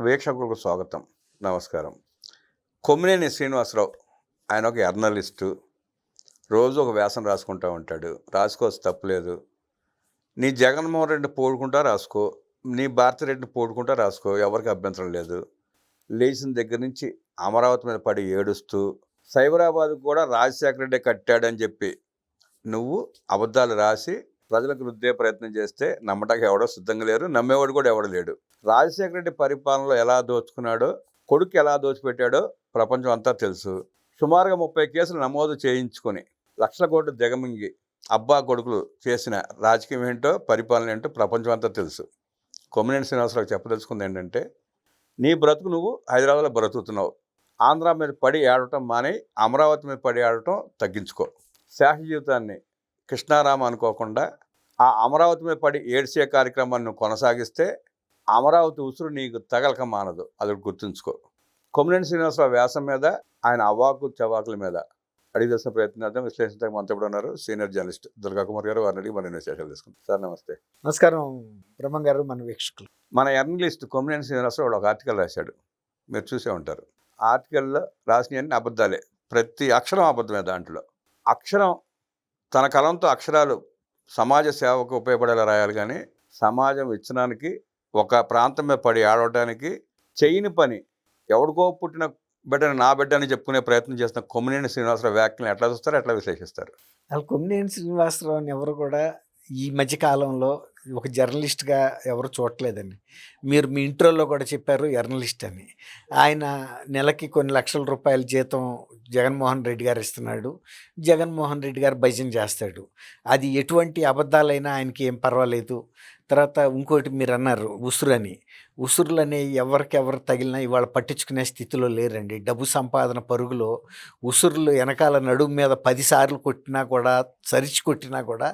వీక్షకులకు స్వాగతం. నమస్కారం. కొమ్మినేని శ్రీనివాసరావు ఆయన ఒక జర్నలిస్టు. రోజు ఒక వ్యాసం రాసుకుంటూ ఉంటాడు. రాసుకోవచ్చు తప్పులేదు నీ జగన్మోహన్ రెడ్డిని పోడుకుంటా రాసుకో. నీ భారత రెడ్డిని పోడుకుంటా రాసుకో. ఎవరికి అభ్యంతరం లేదు. లేచిన దగ్గర నుంచి అమరావతి మీద పడి ఏడుస్తూ సైబరాబాద్ కూడా రాజశేఖర రెడ్డి కట్టాడని చెప్పి నువ్వు అబద్ధాలు రాసి ప్రజలకు రుద్దే ప్రయత్నం చేస్తే నమ్మటానికి ఎవడో సిద్ధంగా లేరు నమ్మేవాడు కూడా ఎవడు లేడు. రాజశేఖర రెడ్డి పరిపాలనలో ఎలా దోచుకున్నాడో కొడుకు ఎలా దోచిపెట్టాడో ప్రపంచం అంతా తెలుసు. సుమారుగా ముప్పై కేసులు నమోదు చేయించుకొని లక్షల కోట్లు దిగమింగి అబ్బా కొడుకులు చేసిన రాజకీయం ఏంటో పరిపాలన ఏంటో ప్రపంచం అంతా తెలుసు. కొమ్మినేని శ్రీనివాసరావు చెప్పదలుచుకుంది ఏంటంటే నీ బ్రతుకు నువ్వు హైదరాబాద్లో బ్రతుకుతున్నావు. ఆంధ్ర మీద పడి ఆడటం మానే అమరావతి మీద పడి ఆడటం తగ్గించుకో. శాఖ జీవితాన్ని కృష్ణారామ అనుకోకుండా ఆ అమరావతి మీద పడి ఏడ్చే కార్యక్రమాన్ని కొనసాగిస్తే అమరావతి ఉసురు నీకు తగలక మానదు. అది గుర్తుంచుకో. కొమ్మినేని శ్రీనివాసరావు వ్యాసం మీద ఆయన అవాకు చవాకుల మీద అడిగి తెలిసిన ప్రయత్నార్థం విశ్లేషించడానికి మనతో కూడా ఉన్నారు సీనియర్ జర్నలిస్ట్ దుర్గా కుమార్ గారు. వారిని అడిగి మరిన్ని విశేషాలు తీసుకుంటాం సార్ నమస్తే. నమస్కారం. బ్రహ్మం గారు మన వీక్షకులు. మన జర్నలిస్ట్ కొమ్మినేని శ్రీనివాసరావు ఒక ఆర్టికల్ రాశాడు. మీరు చూసే ఉంటారు. ఆర్టికల్లో రాసినవన్నీ అబద్ధాలే. ప్రతి అక్షరం అబద్ధమే దాంట్లో. అక్షరం తన కలంతో అక్షరాలు సమాజ సేవకు ఉపయోగపడేలా రాయాలి కానీ సమాజం ఇచ్చడానికి ఒక ప్రాంతం మీద పడి ఆడవడానికి చేయని పని ఎవడికో పుట్టిన బిడ్డని నా బిడ్డ అని చెప్పుకునే ప్రయత్నం చేస్తున్న కొమ్మినేని శ్రీనివాసరావు వ్యాఖ్యలను ఎట్లా చూస్తారు ఎట్లా విశ్లేషిస్తారు? అసలు కొమ్మినేని శ్రీనివాసరావుని ఎవరు కూడా ఈ మధ్య కాలంలో ఒక జర్నలిస్ట్గా ఎవరు చూడట్లేదని మీరు మీ ఇంట్రోలో కూడా చెప్పారు జర్నలిస్ట్ అని. ఆయన నెలకి కొన్ని లక్షల రూపాయల జీతం జగన్మోహన్ రెడ్డి గారు ఇస్తున్నాడు. జగన్మోహన్ రెడ్డి గారు భజన చేస్తాడు. అది ఎటువంటి అబద్ధాలైనా ఆయనకి ఏం పర్వాలేదు. తర్వాత ఇంకోటి మీరు అన్నారు ఉసురు అని ఉసురులు అనేవి ఎవరికెవరు తగిలినా ఇవాళ పట్టించుకునే స్థితిలో లేరండి. డబ్బు సంపాదన పరుగులో ఉసురులు వెనకాల నడుము మీద పదిసార్లు కొట్టినా కూడా సరిచి కొట్టినా కూడా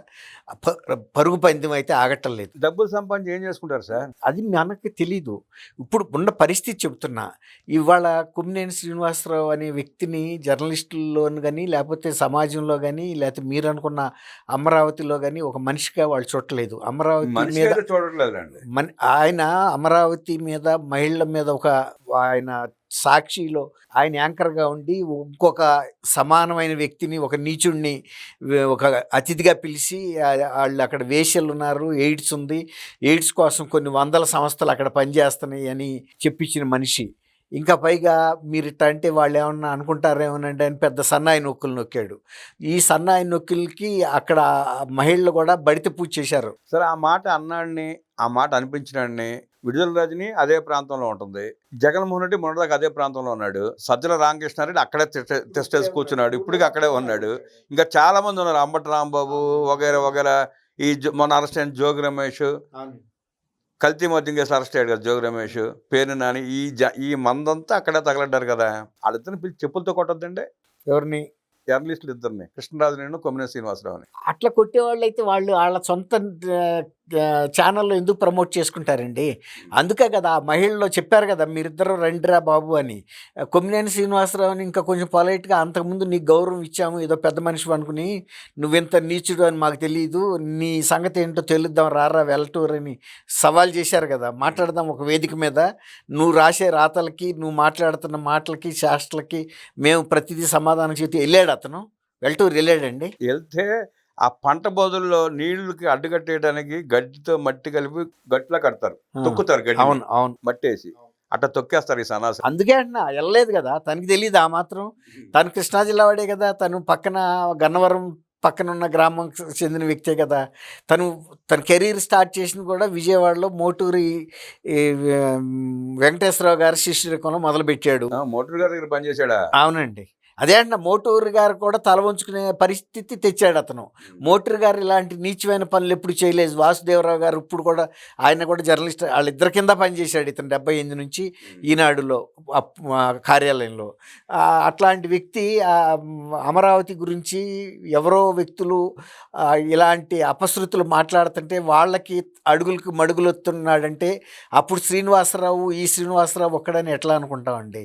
పరుగు పందెం అయితే ఆగటం లేదు. డబ్బులు సంపాదించి ఏం చేసుకుంటారు సార్? అది మనకు తెలీదు. ఇప్పుడు ఉన్న పరిస్థితి చెప్తున్నా ఇవాళ కుమ్మినేని శ్రీనివాసరావు అనే వ్యక్తిని జర్నలిస్టుల్లో కానీ లేకపోతే సమాజంలో కానీ లేకపోతే మీరు అనుకున్న అమరావతిలో కానీ ఒక మనిషిగా వాళ్ళు చూడలేదు అమరావతి మీద మన ఆయన అమరావతి మీద మహిళల మీద ఒక ఆయన సాక్షిలో ఆయన యాంకర్గా ఉండి ఇంకొక సమానమైన వ్యక్తిని ఒక నీచుణ్ణి ఒక అతిథిగా పిలిచి వాళ్ళు అక్కడ వేషలు ఉన్నారు ఎయిడ్స్ ఉంది. ఎయిడ్స్ కోసం కొన్ని వందల సంస్థలు అక్కడ పనిచేస్తున్నాయి అని చెప్పించిన మనిషి. ఇంకా పైగా మీరు ఇట్ట అంటే వాళ్ళు ఏమన్నా అనుకుంటారేమోనండి అని పెద్ద సన్నాయి నొక్కులు నొక్కాడు. ఈ సన్నాయి నొక్కులకి అక్కడ మహిళలు కూడా బడిత పూజ చేశారు. సరే ఆ మాట అన్నాడిని ఆ మాట అనిపించినాడిని విడుదల రజని అదే ప్రాంతంలో ఉంటుంది. జగన్మోహన్ రెడ్డి మొన్నటిదాకా అదే ప్రాంతంలో ఉన్నాడు. సజ్జల రామకృష్ణారెడ్డి అక్కడే టెస్ట్ వేసి కూర్చున్నాడు. ఇప్పటికి అక్కడే ఉన్నాడు. ఇంకా చాలా మంది ఉన్నారు. అంబటి రాంబాబు వగైరా వగైరా ఈ జో- మొన్న అరెస్ట్ అయిన జోగి రమేష్. కల్తీ మద్యం కేసు అరెస్ట్ అయ్యాడు కదా జోగి రమేష్ పేరు నాని ఈ జ ఈ మందంతా అక్కడే తగలడ్డారు కదా. వాళ్ళిద్దరిని పిలిచి చెప్పులతో కొట్టొద్దండి. ఎవరిని? జర్నలిస్టులు ఇద్దరిని. కృష్ణరాజు నేను కొమ్మినేని శ్రీనివాసరావుని అట్లా కొట్టేవాళ్ళు అయితే వాళ్ళు వాళ్ళ సొంత ఛానల్లో ఎందుకు ప్రమోట్ చేసుకుంటారండి? అందుకే కదా ఆ మహిళలో చెప్పారు కదా మీరిద్దరు రండిరా బాబు అని. కొమ్మినేని శ్రీనివాసరావుని ఇంకా కొంచెం పొలైట్గా అంతకుముందు నీకు గౌరవం ఇచ్చాము ఏదో పెద్ద మనిషి అనుకుని నువ్వెంత నీచుడు అని మాకు తెలియదు నీ సంగతి ఏంటో తెలుద్దాం రారా వెళ్ళటూర్ అని సవాల్ చేశారు కదా. మాట్లాడదాం ఒక వేదిక మీద. నువ్వు రాసే రాతలకి నువ్వు మాట్లాడుతున్న మాటలకి శాస్త్రలకి మేము ప్రతిదీ సమాధానం చేతి వెళ్ళాడు అతను? వెల్టూరు వెళ్ళాడండి? వెళ్తే ఆ పంట బదుల్లో నీళ్ళకి అడ్డుకట్టేయడానికి గడ్డితో మట్టి కలిపి గట్టిలా కడతారు. తొక్కుతారు గడ్డి అవును అవును. మట్టేసి. అట్లా తొక్కేస్తారు ఈ సన్నాసి. అందుకే అంటున్నా వెళ్ళలేదు కదా తనకి తెలియదు ఆ మాత్రం. తను కృష్ణా జిల్లా వాడే కదా తను పక్కన గన్నవరం పక్కన ఉన్న గ్రామం చెందిన వ్యక్తే కదా. తను తన కెరీర్ స్టార్ట్ చేసింది కూడా విజయవాడలో మోటూరి వెంకటేశ్వరరావు గారి శిష్యరికంలో మొదలుపెట్టాడు. మోటార్ గారి దగ్గర పనిచేశాడా? అవునండి. అదే అంటున్నా మోటూరు గారు కూడా తల వంచుకునే పరిస్థితి తెచ్చాడు అతను. మోటూరు గారు ఇలాంటి నీచమైన పనులు ఎప్పుడు చేయలేదు. వాసుదేవరావు గారు ఇప్పుడు కూడా ఆయన కూడా జర్నలిస్ట్ వాళ్ళిద్దరి కింద పనిచేశాడు ఇతను డెబ్బై ఎనిమిది నుంచి ఈనాడులో కార్యాలయంలో. అట్లాంటి వ్యక్తి అమరావతి గురించి ఎవరో వ్యక్తులు ఇలాంటి అపశృతులు మాట్లాడుతుంటే వాళ్ళకి అడుగులకు మడుగులొస్తున్నాడంటే అప్పుడు శ్రీనివాసరావు ఈ శ్రీనివాసరావు ఒక్కడని ఎట్లా అనుకుంటామండి?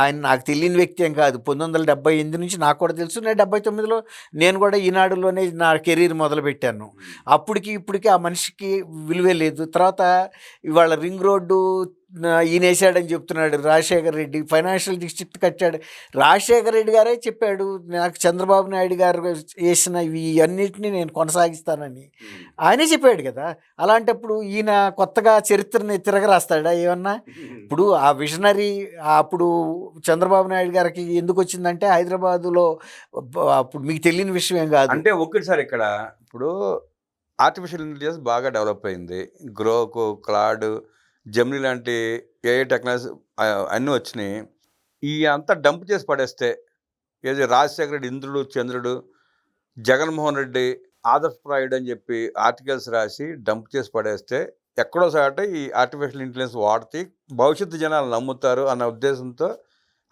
ఆయన నాకు తెలియని వ్యక్తి ఏం కాదు. పంతొమ్మిది వందల డెబ్బై ఎనిమిది నుంచి నాకు కూడా తెలుసు నేను డెబ్బై తొమ్మిదిలో నేను కూడా ఈనాడులోనే నా కెరీర్ మొదలుపెట్టాను. అప్పటికి ఇప్పటికి ఆ మనిషికి విలువే లేదు. తర్వాత ఇవాళ రింగ్ రోడ్డు ఈయన వేసాడని చెప్తున్నాడు రాజశేఖర్ రెడ్డి. ఫైనాన్షియల్ డిస్ట్రిక్ట్ కట్టాడు రాజశేఖర్ రెడ్డి గారే చెప్పాడు నాకు చంద్రబాబు నాయుడు గారు వేసిన ఇవి అన్నిటిని నేను కొనసాగిస్తానని. ఆయనే చెప్పాడు కదా అలాంటప్పుడు ఈయన కొత్తగా చరిత్రని తిరగరాస్తాడా ఏమన్నా? ఇప్పుడు ఆ విజనరీ అప్పుడు చంద్రబాబు నాయుడు గారికి ఎందుకు వచ్చిందంటే హైదరాబాదులో అప్పుడు మీకు తెలియని విషయం ఏం కాదు. అంటే ఒక్కటిసారి ఇక్కడ ఇప్పుడు ఆర్టిఫిషియల్ ఇంటెలిజెన్స్ బాగా డెవలప్ అయింది. గ్రోకు క్లాడ్ జెమిని లాంటి ఏఐ టెక్నాలజీ అన్నీ వచ్చినాయి. ఈ అంతా డంప్ చేసి పడేస్తే ఏది రాజశేఖర రెడ్డి ఇంద్రుడు చంద్రుడు జగన్మోహన్ రెడ్డి ఆదర్శప్రాయుడు అని చెప్పి ఆర్టికల్స్ రాసి డంప్ చేసి పడేస్తే ఎక్కడో సాట ఈ ఆర్టిఫిషియల్ ఇంటెలిజెన్స్ వాడితే భవిష్యత్తు జనాలు నమ్ముతారు అన్న ఉద్దేశంతో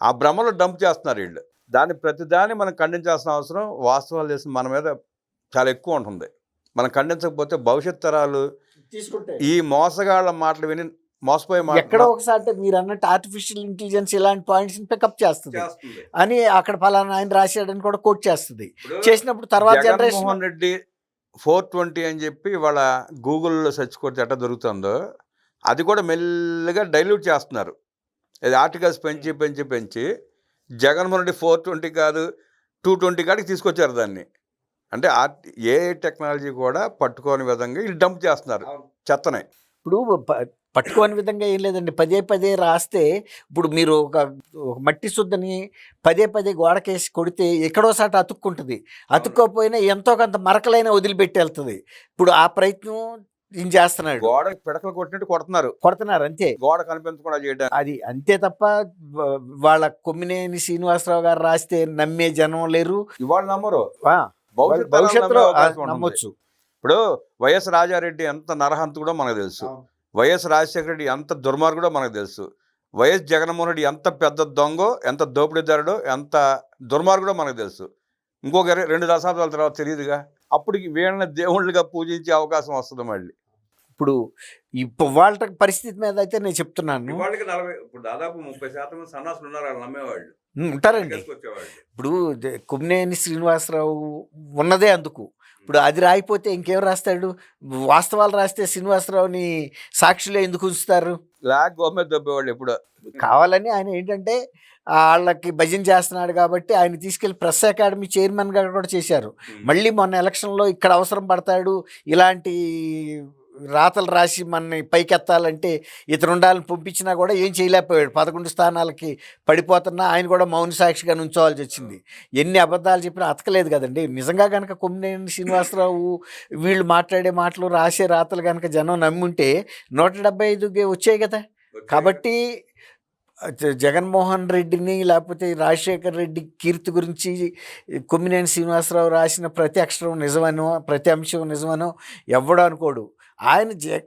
ఆ భ్రమలో డంప్ చేస్తున్నారు వీళ్ళు. దాన్ని ప్రతిదాన్ని మనం ఖండించాల్సిన అవసరం వాస్తవాలు చేసిన మన మీద చాలా ఎక్కువ ఉంటుంది. మనం ఖండించకపోతే భవిష్యత్ తరాలు ఈ మోసగాళ్ళ మాటలు విని మోసపోయే ఎక్కడో ఒకసారి అంటే మీరు అన్నట్టు ఆర్టిఫిషియల్ ఇంటెలిజెన్స్ ఇలాంటి పాయింట్స్ పికప్ చేస్తుంది. చేస్తుంది. అని అక్కడ ఫలానా ఆయన రాశాడని కూడా కోట్ చేస్తుంది. చేసినప్పుడు తర్వాత జనరేషన్ రెడ్డి ఫోర్ ట్వంటీ అని చెప్పి వాళ్ళ గూగుల్లో సెర్చ్ కొడితే ఎట్లా దొరుకుతుందో అది కూడా మెల్లగా డైల్యూట్ చేస్తున్నారు. ఇది ఆర్టికల్స్ పెంచి పెంచి పెంచి జగన్మోహన్ రెడ్డి ఫోర్ ట్వంటీ కాదు టూ ట్వంటీ కాడికి తీసుకొచ్చారు దాన్ని. అంటే ఆర్ట్ ఏ టెక్నాలజీ కూడా పట్టుకోని విధంగా వీళ్ళు డంప్ చేస్తున్నారు చెత్తనే. ఇప్పుడు పట్టుకోని విధంగా ఏం లేదండి. పదే పదే రాస్తే ఇప్పుడు మీరు ఒక మట్టి శుద్ధని పదే పదే గోడకేసి కొడితే ఎక్కడో సాట అతుక్కుంటుంది. అతుక్కోపోయినా ఎంతో కొంత మరకలైనా వదిలిపెట్టి వెళ్తుంది ఇప్పుడు ఆ ప్రయత్నం ఈయన చేస్తున్నాడు. గోడ పిడకలు కొట్టినట్టు కొడుతున్నారు. కొడుతున్నారు అంతే. గోడ కనిపించకుండా చేయడానికి. అది అంతే తప్ప వాళ్ళ కొమ్మినేని శ్రీనివాసరావు గారు రాస్తే నమ్మే జనం లేరు. ఇవాళ నమ్మరు. భవిష్యత్తులో. నమ్మొచ్చు. ఇప్పుడు వైఎస్ రాజారెడ్డి ఎంత నరహంతకుడో మనకు తెలుసు. వైఎస్ రాజశేఖర రెడ్డి ఎంత దుర్మార్గుడో మనకు తెలుసు. వైఎస్ జగన్మోహన్ రెడ్డి ఎంత పెద్ద దొంగో ఎంత దోపిడీదారుడో ఎంత దుర్మార్గుడో మనకు తెలుసు. ఇంకొక రెండు దశాబ్దాల తర్వాత తెలియదుగా. అప్పుడు వీళ్ళని దేవుళ్ళుగా పూజించే అవకాశం వస్తుంది మళ్ళీ. ఇప్పుడు ఇప్పుడు వాళ్ళ పరిస్థితి మీద అయితే నేను చెప్తున్నాను. వాళ్ళకి నలభై ఇప్పుడు దాదాపు ముప్పై శాతం సన్నాసులు ఉన్నారు వాళ్ళు నమ్మేవాళ్ళు. ఉంటారండి. ఇప్పుడు కుమ్మినేని శ్రీనివాసరావు ఉన్నదే అందుకు. ఇప్పుడు అది రాయిపోతే ఇంకేం రాస్తాడు? వాస్తవాలు రాస్తే శ్రీనివాసరావుని సాక్షులే ఎందుకు ఉంచుతారు? లాగ్ గోమే దొబ్బేవాళ్ళు ఎప్పుడు కావాలని ఆయన ఏంటంటే వాళ్ళకి భజన చేస్తున్నాడు కాబట్టి ఆయన తీసుకెళ్ళి ప్రెస్ అకాడమీ చైర్మన్గా కూడా చేశారు. మళ్ళీ మొన్న ఎలక్షన్లో ఇక్కడ అవసరం పడతాడు ఇలాంటి రాతలు రాసి మనని పైకెత్తాలంటే ఇతను ఉండాలని పంపించినా కూడా ఏం చేయలేకపోయాడు. పదకొండు స్థానాలకి పడిపోతున్నా ఆయన కూడా మౌన సాక్షిగా నుంచోవాల్సి వచ్చింది. ఎన్ని అబద్ధాలు చెప్పినా అతకలేదు కదండి. నిజంగా కనుక కొమ్మినేని శ్రీనివాసరావు వీళ్ళు మాట్లాడే మాటలు రాసే రాతలు కనుక జనం నమ్ముంటే నూట డెబ్బై ఐదు వచ్చాయి కదా. కాబట్టి జగన్మోహన్ రెడ్డిని లేకపోతే రాజశేఖర్ రెడ్డి కీర్తి గురించి కొమ్మినేని శ్రీనివాసరావు రాసిన ప్రతి అక్షరం నిజమనో ప్రతి అంశం నిజమనో ఎవడు అనుకోడు. ఆయన జ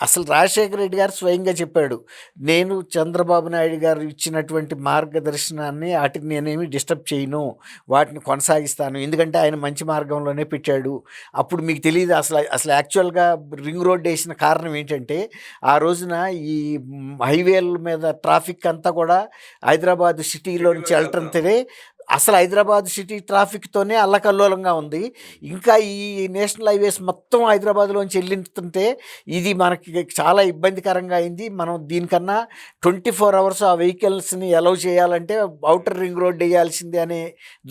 అసలు రాజశేఖర రెడ్డి గారు స్వయంగా చెప్పాడు నేను చంద్రబాబు నాయుడు గారు ఇచ్చినటువంటి మార్గదర్శనాన్ని వాటిని నేనేమి డిస్టర్బ్ చేయను వాటిని కొనసాగిస్తాను ఎందుకంటే ఆయన మంచి మార్గంలోనే పెట్టాడు. అప్పుడు మీకు తెలియదు అసలు అసలు యాక్చువల్గా రింగ్ రోడ్ వేసిన కారణం ఏంటంటే ఆ రోజున ఈ హైవేల మీద ట్రాఫిక్ అంతా కూడా హైదరాబాద్ సిటీలో నుంచి వెళ్ళటంతోనే అసలు హైదరాబాద్ సిటీ ట్రాఫిక్తోనే అల్లకల్లోలంగా ఉంది. ఇంకా ఈ నేషనల్ హైవేస్ మొత్తం హైదరాబాద్లోంచి వెళ్ళిస్తుంటే ఇది మనకి చాలా ఇబ్బందికరంగా అయింది. మనం దీనికన్నా ట్వంటీ ఫోర్ అవర్స్ ఆ వెహికల్స్ని అలౌ చేయాలంటే అవుటర్ రింగ్ రోడ్ వేయాల్సిందే అనే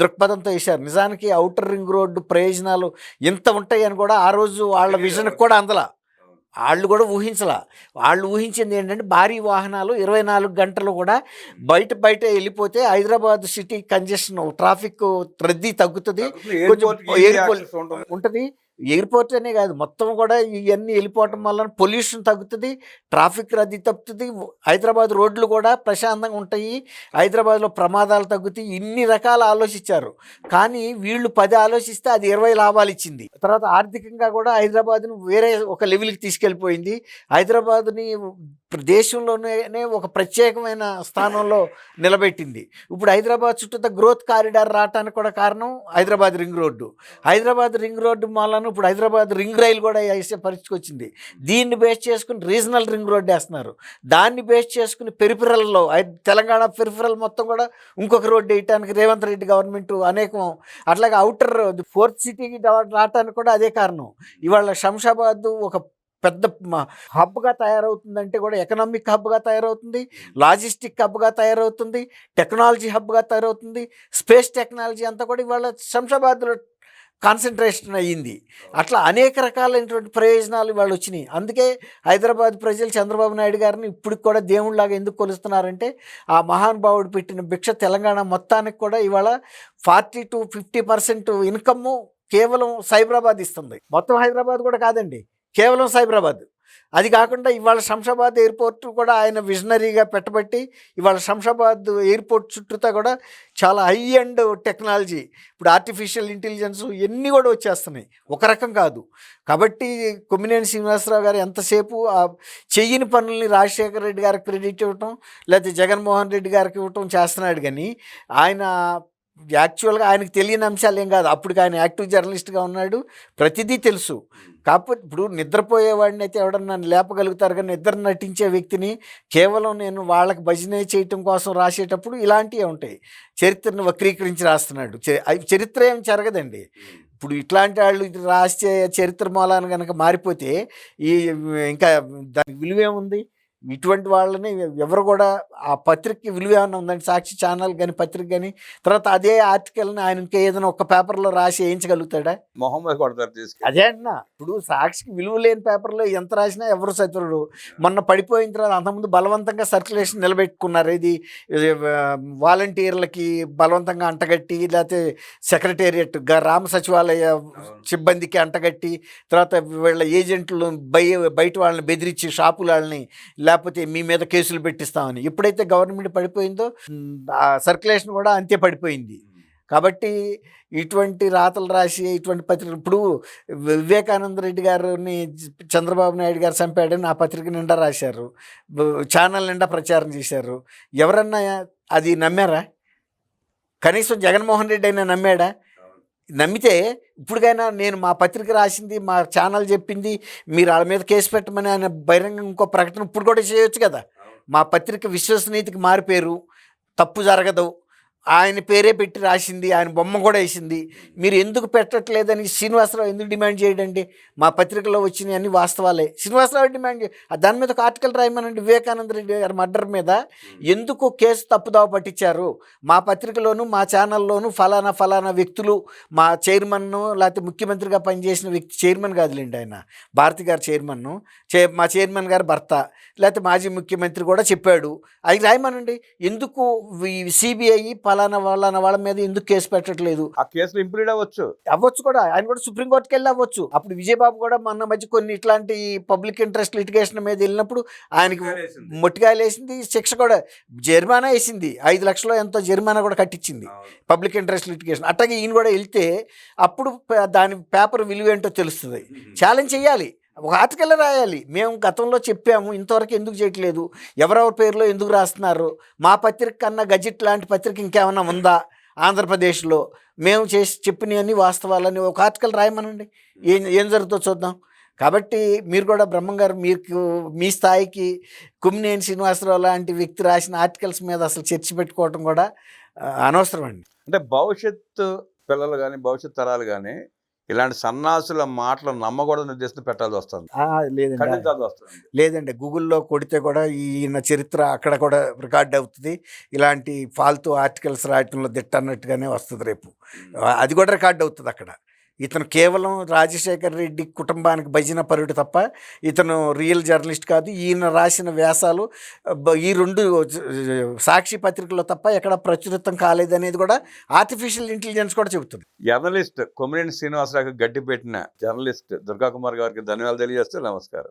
దృక్పథంతో వేశారు. నిజానికి అవుటర్ రింగ్ రోడ్డు ప్రయోజనాలు ఇంత ఉంటాయని కూడా ఆ రోజు వాళ్ళ విజన్కి కూడా అందలా. వాళ్ళు కూడా ఊహించలా. వాళ్ళు ఊహించింది ఏంటంటే భారీ వాహనాలు ఇరవై నాలుగు గంటలు కూడా బయట బయట వెళ్ళిపోతే హైదరాబాద్ సిటీ కంజెషన్ ట్రాఫిక్ రద్దీ తగ్గుతుంది. కొంచెం ఉంటుంది. ఎయిర్పోర్ట్ అనే కాదు మొత్తం కూడా ఇవన్నీ వెళ్ళిపోవటం వల్ల పొల్యూషన్ తగ్గుతుంది ట్రాఫిక్ రద్దీ తగ్గుతుంది హైదరాబాద్ రోడ్లు కూడా ప్రశాంతంగా ఉంటాయి హైదరాబాద్లో ప్రమాదాలు తగ్గుతాయి ఇన్ని రకాలు ఆలోచించారు. కానీ వీళ్ళు పది ఆలోచిస్తే అది ఇరవై లాభాలు ఇచ్చింది. తర్వాత ఆర్థికంగా కూడా హైదరాబాద్ను వేరే ఒక లెవెల్కి తీసుకెళ్ళిపోయింది. హైదరాబాద్ని దేశంలోనే ఒక ప్రత్యేకమైన స్థానంలో నిలబెట్టింది. ఇప్పుడు హైదరాబాద్ చుట్టూ గ్రోత్ కారిడార్ రావటానికి కూడా కారణం Hyderabad ring road. Hyderabad ring road మాలను ఇప్పుడు హైదరాబాద్ రింగ్ రైల్ కూడా వేసే పరిస్థితికి వచ్చింది దీన్ని బేస్ చేసుకుని రీజనల్ రింగ్ రోడ్డు వేస్తున్నారు. దాన్ని బేస్ చేసుకుని పెరిఫెరల్లో తెలంగాణ పెరిఫెరల్ మొత్తం కూడా ఇంకొక రోడ్డు వేయటానికి రేవంత్ రెడ్డి గవర్నమెంట్ అనేకం అట్లాగే అవుటర్ ఫోర్త్ సిటీకి రావడానికి కూడా అదే కారణం. ఇవాళ శంషాబాద్ ఒక పెద్ద మ- హబ్గా తయారవుతుందంటే కూడా ఎకనామిక్ హబ్గా తయారవుతుంది లాజిస్టిక్ హబ్గా తయారవుతుంది టెక్నాలజీ హబ్గా తయారవుతుంది స్పేస్ టెక్నాలజీ అంతా కూడా ఇవాళ శంషాబాద్లో కాన్సన్ట్రేషన్ అయ్యింది. అట్లా అనేక రకాలైనటువంటి ప్రయోజనాలు వాళ్ళు వచ్చినాయి. అందుకే హైదరాబాద్ ప్రజలు చంద్రబాబు నాయుడు గారిని ఇప్పుడు కూడా దేవుళ్ళలాగా ఎందుకు కొలుస్తున్నారంటే ఆ మహానుభావుడు పెట్టిన భిక్ష తెలంగాణ మొత్తానికి కూడా ఇవాళ forty two fifty percent income కేవలం సైబరాబాద్ ఇస్తుంది. మొత్తం హైదరాబాద్ కూడా కాదండి. కేవలం సైబరాబాద్. అది కాకుండా ఇవాళ శంషాబాద్ ఎయిర్పోర్ట్ కూడా ఆయన విజనరీగా పెట్టబట్టి ఇవాళ శంషాబాద్ ఎయిర్పోర్ట్ చుట్టూతా కూడా చాలా హై అండ్ టెక్నాలజీ ఇప్పుడు ఆర్టిఫిషియల్ ఇంటెలిజెన్స్ ఇవన్నీ కూడా వచ్చేస్తున్నాయి. ఒక రకం కాదు. కాబట్టి కొమ్మినేని శ్రీనివాసరావు గారు ఎంతసేపు ఆ చెయ్యని పనుల్ని రాజశేఖర రెడ్డి గారికి క్రెడిట్ ఇవ్వటం లేకపోతే జగన్మోహన్ రెడ్డి గారికి ఇవ్వటం చేస్తున్నాడు కానీ ఆయన యాక్చువల్గా ఆయనకు తెలియని అంశాలు ఏం కాదు. అప్పుడు ఆయన యాక్టివ్ జర్నలిస్ట్గా ఉన్నాడు. ప్రతిదీ తెలుసు. కాకపోతే ఇప్పుడు నిద్రపోయేవాడిని అయితే ఎవడన్నా లేపగలుగుతారు కానీ నిద్ర నటించే వ్యక్తిని కేవలం నేను వాళ్ళకి భజనే చేయటం కోసం రాసేటప్పుడు ఇలాంటివి ఉంటాయి. చరిత్రను వక్రీకరించి రాస్తున్నాడు. అవి చరిత్ర ఏం జరగదండి. ఇప్పుడు ఇట్లాంటి వాళ్ళు రాసే చరిత్ర మూలాన్ని కనుక మారిపోతే ఈ ఇంకా దాని విలువేముంది? ఇటువంటి వాళ్ళని ఎవరు కూడా ఆ పత్రికకి విలువ ఏమైనా ఉందండి? సాక్షి ఛానల్ కానీ పత్రిక కానీ తర్వాత అదే ఆర్టికల్ని ఆయన ఇంకా ఏదైనా ఒక పేపర్లో రాసి వేయించగలుగుతాడా? మొహమ్మద్ కొడతారు అదే అంటున్నా. ఇప్పుడు సాక్షికి విలువ లేని పేపర్లో ఎంత రాసినా ఎవరు చదువురు మొన్న పడిపోయిన తర్వాత అంతకుముందు బలవంతంగా సర్క్యులేషన్ నిలబెట్టుకున్నారు. ఇది వాలంటీర్లకి బలవంతంగా అంటగట్టి లేకపోతే సెక్రటేరియట్ గ్రామ సచివాలయ సిబ్బందికి అంటగట్టి తర్వాత వీళ్ళ ఏజెంట్లు బయ బయట వాళ్ళని బెదిరించి షాపుల వాళ్ళని లేకపోతే మీ మీద కేసులు పెట్టిస్తామని. ఎప్పుడైతే గవర్నమెంట్ పడిపోయిందో ఆ సర్క్యులేషన్ కూడా అంతే పడిపోయింది. కాబట్టి ఇటువంటి రాతలు రాసి ఇటువంటి పత్రిక ఇప్పుడు వివేకానంద రెడ్డి గారిని చంద్రబాబు నాయుడు గారు చంపాడని ఆ పత్రిక నిండా రాశారు. ఛానల్ నిండా ప్రచారం చేశారు. ఎవరన్నా అది నమ్మారా? కనీసం జగన్మోహన్ రెడ్డి అయినా నమ్మాడా? నమ్మితే ఇప్పుడుకైనా నేను మా పత్రిక రాసింది మా ఛానల్ చెప్పింది మీరు వాళ్ళ మీద కేసు పెట్టమని ఆయన బహిరంగ ఇంకో ప్రకటన ఇప్పుడు కూడా చేయొచ్చు కదా. మా పత్రిక విశ్వసనీయతకి మారిపోయారు. తప్పు జరగదు. ఆయన పేరే పెట్టి రాసింది ఆయన బొమ్మ కూడా వేసింది. మీరు ఎందుకు పెట్టట్లేదని శ్రీనివాసరావు ఎందుకు డిమాండ్ చేయడండి? మా పత్రికలో వచ్చిన అన్ని వాస్తవాలే. శ్రీనివాసరావు డిమాండ్ దాని మీద ఒక ఆర్టికల్ రాయమనండి వివేకానంద రెడ్డి గారి మర్డర్ మీద. ఎందుకు కేసు తప్పుదావ పట్టించారు? మా పత్రికలోను మా ఛానల్లోను ఫలానా ఫలానా వ్యక్తులు మా చైర్మన్ను లేకపోతే ముఖ్యమంత్రిగా పనిచేసిన వ్యక్తి చైర్మన్ కాదులేండి ఆయన. భారతి గారు చైర్మన్ను చే మా చైర్మన్ గారు భర్త లేకపోతే మాజీ ముఖ్యమంత్రి కూడా చెప్పాడు. అది రాయమనండి ఎందుకు సిబిఐ ఫలానా వాళ్ళ వాళ్ళ మీద ఎందుకు కేసు పెట్టట్లేదు? ఆ కేసులో ఇంప్లీడ్ అవ్వచ్చు. అవ్వచ్చు కూడా. ఆయన కూడా సుప్రీంకోర్టుకి వెళ్ళి అవ్వచ్చు. అప్పుడు విజయబాబు కూడా మొన్న మధ్య కొన్ని ఇట్లాంటి పబ్లిక్ ఇంట్రెస్ట్ లిటిగేషన్ మీద వెళ్ళినప్పుడు ఆయనకి మొట్టికాయలు వేసింది శిక్ష కూడా జరిమానా వేసింది. ఐదు లక్షలు ఎంతో జరిమానా కూడా కట్టించింది పబ్లిక్ ఇంట్రెస్ట్ లిటిగేషన్. అట్లాగే ఈయన కూడా వెళ్తే అప్పుడు దాని పేపర్ విలువ ఏంటో తెలుస్తుంది. ఛాలెంజ్ చేయాలి. ఒక ఆర్టికల్ రాయాలి. మేము గతంలో చెప్పాము ఇంతవరకు ఎందుకు చేయట్లేదు? ఎవరెవరి పేరులో ఎందుకు రాస్తున్నారు? మా పత్రిక కన్నా గజిట్ లాంటి పత్రిక ఇంకేమైనా ఉందా ఆంధ్రప్రదేశ్లో? మేము చేసి చెప్పినవన్నీ వాస్తవాలని ఒక ఆర్టికల్ రాయమనండి. ఏం ఏం జరుగుతుందో చూద్దాం. కాబట్టి మీరు కూడా బ్రహ్మంగారు మీకు మీ స్థాయికి కుమ్మినేని శ్రీనివాసరావు లాంటి వ్యక్తి రాసిన ఆర్టికల్స్ మీద అసలు చర్చ పెట్టుకోవటం కూడా అనవసరం అండి అంటే భవిష్యత్తు పిల్లలు కానీ భవిష్యత్ తరాలు కానీ ఇలాంటి సన్నాసుల మాటలు నమ్మకూడదని ఉద్దేశం పెట్టాల్సి వస్తుంది. లేదండి. వస్తుంది. లేదండి. గూగుల్లో కొడితే కూడా ఈయన చరిత్ర అక్కడ కూడా రికార్డ్ అవుతుంది. ఇలాంటి ఫాల్తూ ఆర్టికల్స్ రాయటంలో దిట్ట అన్నట్టుగానే వస్తుంది రేపు. అది కూడా రికార్డ్ అవుతుంది అక్కడ. ఇతను కేవలం రాజశేఖర్ రెడ్డి కుటుంబానికి భజన పరుడు తప్ప ఇతను రియల్ జర్నలిస్ట్ కాదు. ఈయన రాసిన వ్యాసాలు ఈ రెండు సాక్షి పత్రికలో తప్ప ఎక్కడ ప్రచురితం కాలేదనేది కూడా ఆర్టిఫిషియల్ ఇంటెలిజెన్స్ కూడా చెబుతుంది. జర్నలిస్ట్ కొమినేని శ్రీనివాసరావు గడ్డి పెట్టిన జర్నలిస్ట్ దుర్గాకుమార్ గారికి ధన్యవాదాలు తెలియజేస్తూ నమస్కారం.